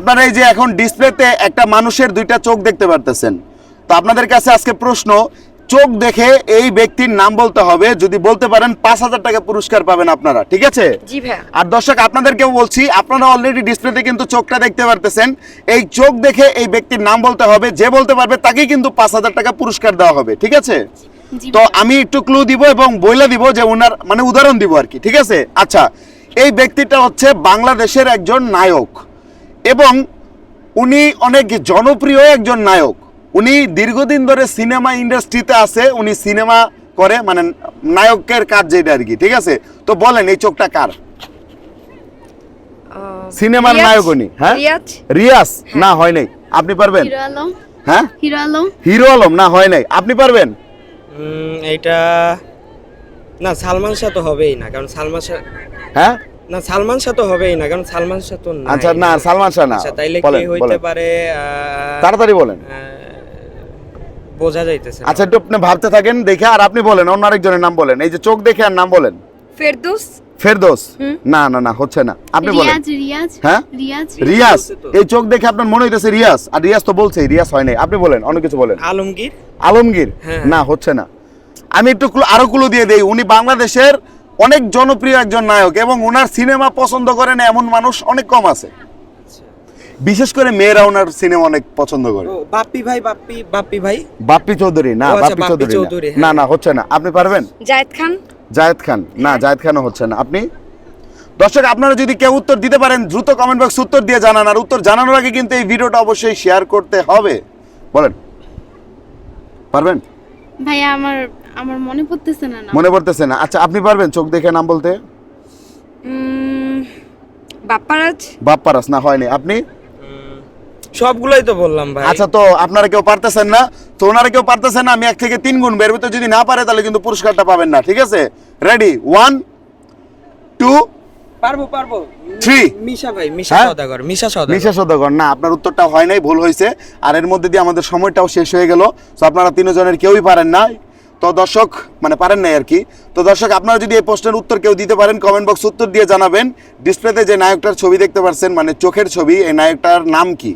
আপনারা এই যে এখন ডিসপ্লেতে একটা মানুষের দুইটা চোখ দেখতে পারতেছেন। তো আপনাদের কাছে আজকে প্রশ্ন চোখ দেখে এই ব্যক্তির নাম বলতে হবে যদি বলতে পারেন পাঁচ হাজার টাকা পুরস্কার পাবেন আপনারা ঠিক আছে? আর দর্শক আপনাদেরকেও বলছি আপনারা অলরেডি ডিসপ্লেতে কিন্তু চোখটা দেখতে পারতেছেন। এই চোখ দেখে এই ব্যক্তির নাম বলতে হবে যে বলতে পারবে তাকেই কিন্তু পাঁচ হাজার টাকা পুরস্কার দেওয়া হবে ঠিক আছে? তো আমি একটু ক্লু দিব এবং বইলা দিব যে ওনার মানে উদাহরণ দিব আর কি ঠিক আছে? আচ্ছা এই ব্যক্তিটা হচ্ছে বাংলাদেশের একজন নায়ক। এবং উনি অনেক জনপ্রিয় একজন নায়ক। উনি দীর্ঘদিন ধরে সিনেমা ইন্ডাস্ট্রিতে আছে উনি সিনেমা করে মানে নায়কের কাজ যেটা আর কি ঠিক আছে? তো বলেন এই চোখটা কার? সিনেমার? নায়ক উনি হ্যাঁ? রিয়াজ? রিয়াজ? না হয় নাই। আপনি পারবেন? হ্যাঁ? হিরো আলম। হিরো আলম? না হয় নাই। আপনি পারবেন? এইটা না সালমান শাহ তো হবেই না কারণ সালমান শাহ হ্যাঁ? না সালমান শাহ তো হবেই না কারণ সালমান শাহ তো আচ্ছা না সালমান শাহ না। আচ্ছা তাইলে কি হইতে পারে তাড়াতাড়ি বলেন। বোঝা যাইতেছে আচ্ছা একটু আপনি ভাবতে থাকেন দেখে আর আপনি বলেন অন্য আরেকজনের নাম বলেন। এই যে চোখ দেখে আর নাম বলেন। ফেরদৌস। ফেরদোস। না না না হচ্ছে না। আপনি বলেন। রিয়াজ রিয়াজ হ্যাঁ? রিয়াজ রিয়াজ। এই চোখ দেখে আপনার মনে হইতেছে রিয়াজ। আর রিয়াজ তো বলছে রিয়াজ হয় নাই। আপনি বলেন অন্য কিছু বলেন। আলমগীর? আলমগীর? হ্যাঁ। না হচ্ছে না। আমি একটু আরও কুলো দিয়ে দেই। উনি বাংলাদেশের অনেক জনপ্রিয় একজন নায়ক এবং ওনার সিনেমা পছন্দ করেন এমন মানুষ অনেক কম আছে। বিশেষ করে মেয়েরা ওনার সিনেমা অনেক পছন্দ করে। ও, বাপ্পি ভাই বাপ্পি বাপ্পি ভাই? বাপ্পি চৌধুরী না আচ্ছা, বাপ্পি চৌধুরী না। চৌধুরী, না হ্যাঁ। না হচ্ছে না। আপনি পারবেন? জায়েদ খান। জায়েদ খান। না জায়েদ খানও হচ্ছে না। আপনি? দর্শক আপনারা যদি কেউ উত্তর দিতে পারেন দ্রুত কমেন্ট বক্স উত্তর দিয়ে জানান। আর উত্তর জানানোর আগে কিন্তু এই ভিডিওটা অবশ্যই শেয়ার করতে হবে। বলেন। পারবেন? ভাইয়া আমার আমার মনে পড়তেছে না না মনে পড়তেছে না। আচ্ছা আপনি পারবেন চোখ দেখে নাম বলতে? উম, বাপ্পারাজ? না হয়নি। আপনি? সবগুলোই তো বললাম ভাই। আচ্ছা তো আপনারা কেউ পারতেছেন না? তো ওনারা কেউ পারতেছেন না আমি এক থেকে তিন গুণ বের ভিতরে যদি না পারে তাহলে কিন্তু পুরস্কারটা পাবেন না ঠিক আছে? রেডি ওয়ান টু পারব পারব। Three. মিশা ভাই মিশা হ্যাঁ? সদাগর মিশা সদাগর নিশা সদাগর না আপনার উত্তরটা হয় নাই ভুল হয়েছে আর এর মধ্যে দিয়ে আমাদের সময়টাও শেষ হয়ে গেল। তো আপনারা তিনজনের কেউই পারেন না তো দর্শক মানে পারেন নাই আর কি, তো দর্শক, আপনারা যদি এই প্রশ্নের উত্তর কেউ দিতে পারেন কমেন্ট বক্স উত্তর দিয়ে জানাবেন। ডিসপ্লেতে যে নায়কটার ছবি দেখতে পাচ্ছেন মানে চোখের ছবি, এই নায়কটার নাম কি?